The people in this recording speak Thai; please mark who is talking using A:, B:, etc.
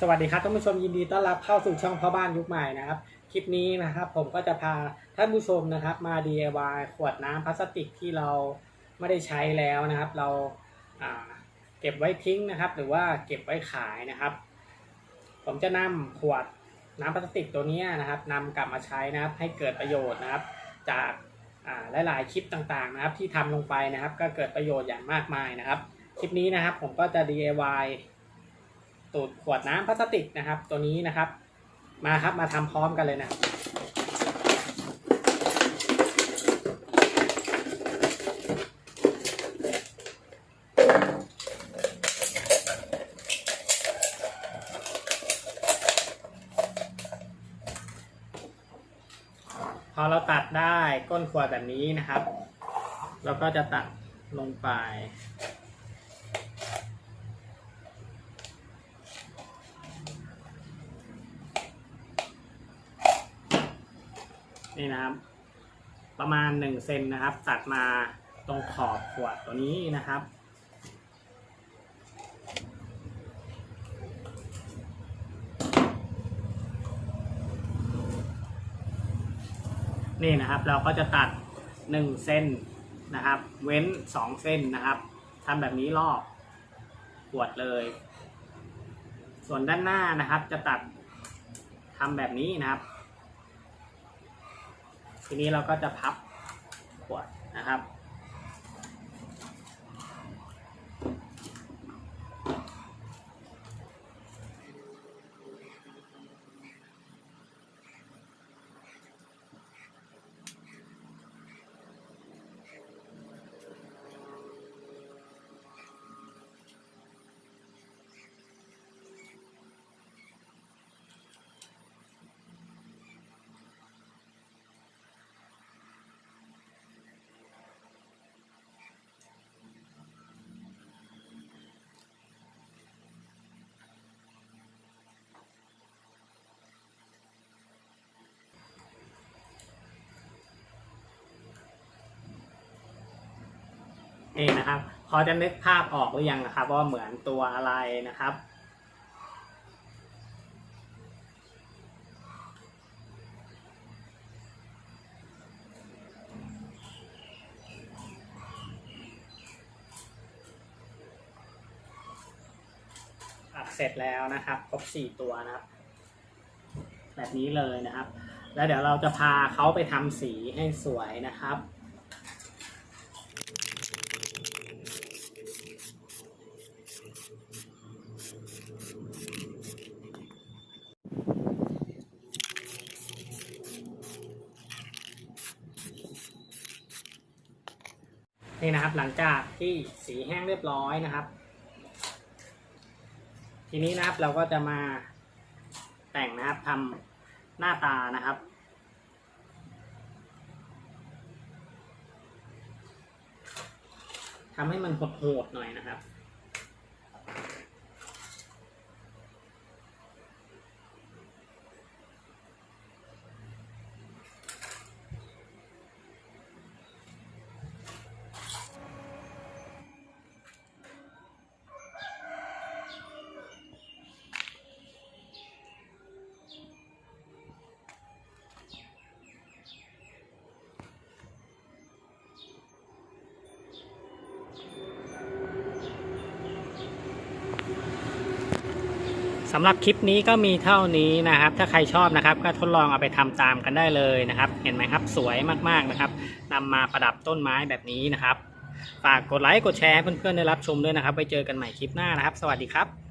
A: สวัสดีครับท่านผู้ชมยินดีต้อนรับเข้าสู่ช่องพ่อบ้านยุคใหม่นะครับ คลิปนี้นะครับผมก็จะพาท่านผู้ชมนะครับมา DIY ขวดน้ำพลาสติกที่เราไม่ได้ใช้แล้วนะครับ เราเก็บไว้ทิ้งนะครับ หรือว่าเก็บไว้ขายนะครับ ผมจะนำขวดน้ำพลาสติกตัวนี้นะครับนำกลับมาใช้นะครับ ให้เกิดประโยชน์นะครับ จากหลายๆคลิปต่างๆนะครับ ที่ทำลงไปนะครับ ก็เกิดประโยชน์อย่างมากมายนะครับ คลิปนี้นะครับผมก็จะ DIY ตูดขวดน้ำพลาสติกนะครับ ตัวนี้นะครับ มาครับมาทำพร้อมกันเลยนะพอเราตัดได้ก้นขวดแบบนี้นะครับ เราก็จะตัดลงไป นี่นะครับ ประมาณหนึ่งเซนนะครับ ตัดมาตรงขอบขวดตัวนี้นะครับ นี่นะครับเราก็จะตัดหนึ่งเส้นนะครับ เว้นสองเส้นนะครับทำแบบนี้รอบขวดเลย ส่วนด้านหน้านะครับจะตัดทำแบบนี้นะครับ ทีนี้เราก็จะพับขวดนะครับ นี่นะครับพอจะนึกภาพออกหรือยังนะครับว่าเหมือนตัวอะไรนะครับ อัดเสร็จแล้วนะครับครบสี่ตัวนะครับ แบบนี้เลยนะครับ แล้วเดี๋ยวเราจะพาเขาไปทำสีให้สวยนะครับ นี่นะครับหลังจากที่สีแห้งเรียบร้อยนะครับ ทีนี้นะครับเราก็จะมาแต่งนะครับทำหน้าตานะครับทำให้มันโหดๆหน่อยนะครับ สำหรับคลิปนี้ก็มีเท่านี้นะครับ ถ้าใครชอบนะครับ ก็ทดลองเอาไปทำตามกันได้เลยนะครับ เห็นไหมครับสวยมากๆนะครับนำมาประดับต้นไม้แบบนี้นะครับ ฝากกดไลค์กดแชร์ให้เพื่อนๆได้รับชมด้วยนะครับ ไปเจอกันใหม่คลิปหน้านะครับ สวัสดีครับ